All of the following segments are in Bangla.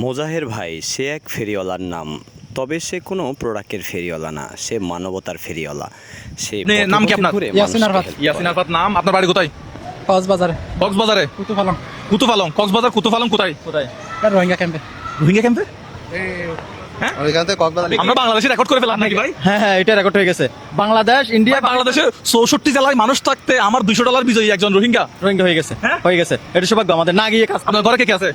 মোজাহের ভাই সে এক ফেরিওয়ালার নাম। তবে সে কোনো প্রোডাক্টের ফেরিওয়ালা না সে মানবতার ফেরিওয়ালা। সে নাম কি আপনার? ইয়াসিন আরফাত। ইয়াসিন আরফাত নাম। আপনার বাড়ি কোথায়? কক্সবাজারে। কক্সবাজারে? কুতুফালং। কুতুফালং। কক্সবাজার কুতুফালং কোথায়? কোথায়? রোহিঙ্গা ক্যাম্পে। রোহিঙ্গা ক্যাম্পে? ওইখান থেকে কক্সবাজার আমরা বাংলাদেশে রেকর্ড করে ফেলাম নাকি ভাই? হ্যাঁ হ্যাঁ এটা রেকর্ড হয়ে গেছে। বাংলাদেশ ইন্ডিয়া বাংলাদেশের চৌষট্টি জেলায় মানুষ থাকতে আমার দুশো ডলার বিজয়ী একজন রোহিঙ্গা। রোহিঙ্গা হয়ে গেছে। হ্যাঁ? হয়ে গেছে। এটা সৌভাগ্য আমাদের। না গিয়ে কাজ আপনার ঘরে কে কে আছে?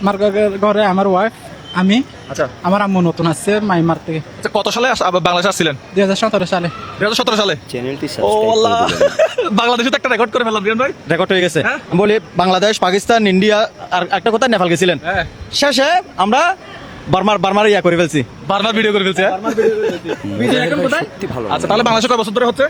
আমার ঘরে- আমার ওয়াইফ আমি আচ্ছা। আমার আম্মু নতুন আসছে মাইমার থেকে আচ্ছা, কত সালে আস- বাংলাদেশে আসছিলেন? দুই হাজার সতেরো সালে। দুই হাজার সতেরো সালে? চ্যানেলটি ও আল্লাহ। বাংলাদেশে তো একটা রেকর্ড করে ফেলাম রিয়ান ভাই। রেকর্ড হয়ে গেছে। হ্যাঁ? আমি বলি বাংলাদেশ পাকিস্তান ইন্ডিয়া আর একটা কথা নেপাল গেছিলেন। হ্যাঁ। শেষে আমরা বার্মার বার্মার ইয়া করে ফেলছি। বারবার ভিডিও করে ফেলছি হ্যাঁ? আচ্ছা তাহলে বাংলাদেশে কয় বছর ধরে হচ্ছে?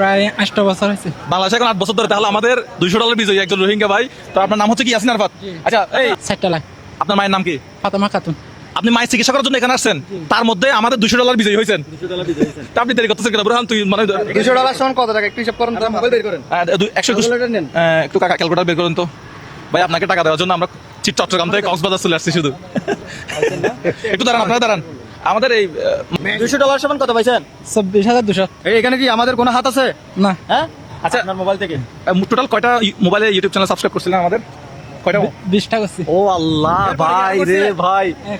প্রায় আটটা বছর হয়েছে। বাংলাদেশে এখন আট বছর ধরে তাহলে আমাদের দুইশো ডলার বিজয়ী একজন রোহিঙ্গা ভাই। তো আপনার নাম হচ্ছে কি? ইয়াসিন আরফাত? আচ্ছা এই ষাটটা লাখ। আপনার মায়ের নাম কি? ফাতেমা খাতুন। আপনি মায়ের চিকিৎসা করার জন্য এখানে আসছেন? তার মধ্যে আমাদের দুশো ডলার বিজয়ী হয়েছেন। তা আপনি দেরি করতেছেন কেন? বুরহান তুই মানে দুশো ডলার সমান কত টাকা? একটু হিসাব করেন মোবাইল বের করেন। দু- একশো একুশ Calculator একটু কাকা ক্যালকুলেটার বের করুন তো। ভাই আপনাকে টাকা দেওয়ার জন্য আমরা চিট চট্টগ্রাম থেকে কক্সবাজার চলে আসছি শুধু। একটু দাঁড়ান আপনারা দাঁড়ান। আমাদের এই দুশো ডলার সমান কত পাইছেন? চব্বিশ হাজার দুশো। এই এখানে কি আমাদের কোনো হাত আছে? না। হ্যাঁ? আচ্ছা। আপনার মোবাইল থেকে। টোটাল কয়টা মোবাইলে ইউটিউব চ্যানেল সাবস্ক্রাইব করছিলেন আমাদের? বিশটা করছি। ও আল্লাহ ভাই রে ভাই। হ্যাঁ।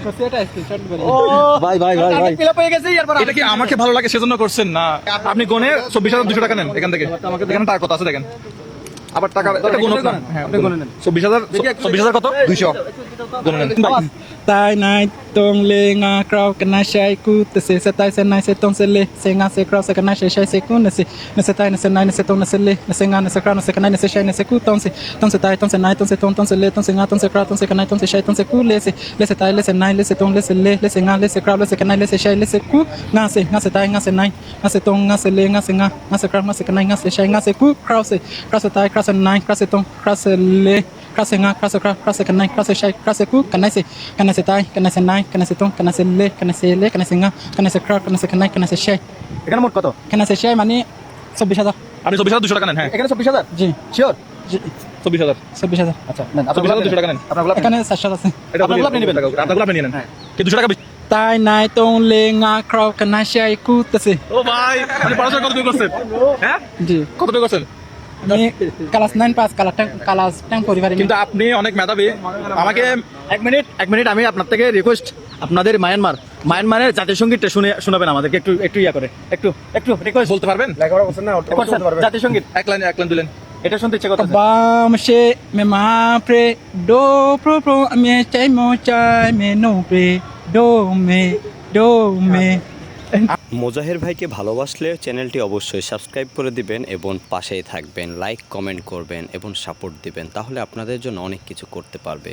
ভাই ভাই ভাই ভাই। হয়ে গেছে এরপর এটা কি আমাকে ভালো লাগে সেজন্য করছেন? না। আপনি গনে চব্বিশ হাজার দুশো টাকা নেন এখান থেকে। এখানে টাকা কত আছে দেখেন। আবার টাকা এটা গুনুন না। হ্যাঁ, গুনুন। চব্বিশ হাজার চব্বিশ হাজার কত দুইশো গুনে নেন Tai nai tong le nga krau kana shai ku te se se tai se nai se tong se le se nga se krau se kana shai shai se ku ne se ne se tai ne se nai ne se tong ne se le ne se nga ne se krau ne se kana ne se shai ne se ku tong se tong se tai tong se nai tong se tong tong se le tong se nga tong se krau tong se kana tong se shai tong se ku le se le se tai le se nai le se tong le se le le se nga le se krau le se kana le se shai le se ku nga se nga se tai nga se nai nga se tong nga se le nga se nga nga se krau nga se kana nga se shai nga se ku krau se krau se tai krau se nai krau se tong krau se le krase nga krase kra krase kanai krase shai krase ku kanai se kanai se tai kanai se nai kanai se tong kanai se le kanai se le kanai se nga kanai se kra kanai se kanai kanai se shai এখানে মোট কত kanai se shai মানে চব্বিশ হাজার আপনি চব্বিশ হাজার দুশো টাকা নেন হ্যাঁ এখানে চব্বিশ হাজার জি শিওর জি চব্বিশ হাজার চব্বিশ হাজার আচ্ছা নেন চব্বিশ হাজার দুশো টাকা নেন আপনার গোলাপ এখানে চারশো আছে এটা আপনারগুলো আপনি নেবেন। আপনারগুলো আপনি নিয়ে নেন কি দুশো টাকা বেশি? তাই নাই তং লে nga kraw kanai shai ku tase ও ভাই আপনি পড়াশোনা কত করছেন হ্যাঁ জি কত করছেন আমি class nine pass class ten class ten করি পারি কিন্তু আপনি অনেক মেধাবী। আমাকে এক মিনিট। এক মিনিট আমি আপনার থেকে রিকোয়েস্ট আপনাদের মায়ানমার। মায়ানমারের জাতীয় সঙ্গীতটা শুনে শোনাবেন আমাদেরকে একটু একটু ইয়া করে। একটু একটু রিকোয়েস্ট বলতে পারবেন? জাতীয় সংগীত। এক লাইন এক লাইন দিলেন এটা শুনতে ইচ্ছে কথা Bam she me ma pre do pro pro me chai mo chai me no pre do me do me Mozaher ভাইকে ভালোবাসলে চ্যানেলটি অবশ্যই সাবস্ক্রাইব করে দিবেন এবং পাশেই থাকবেন, লাইক, কমেন্ট করবেন এবং সাপোর্ট দিবেন, তাহলে আপনাদের জন্য অনেক কিছু করতে পারবে।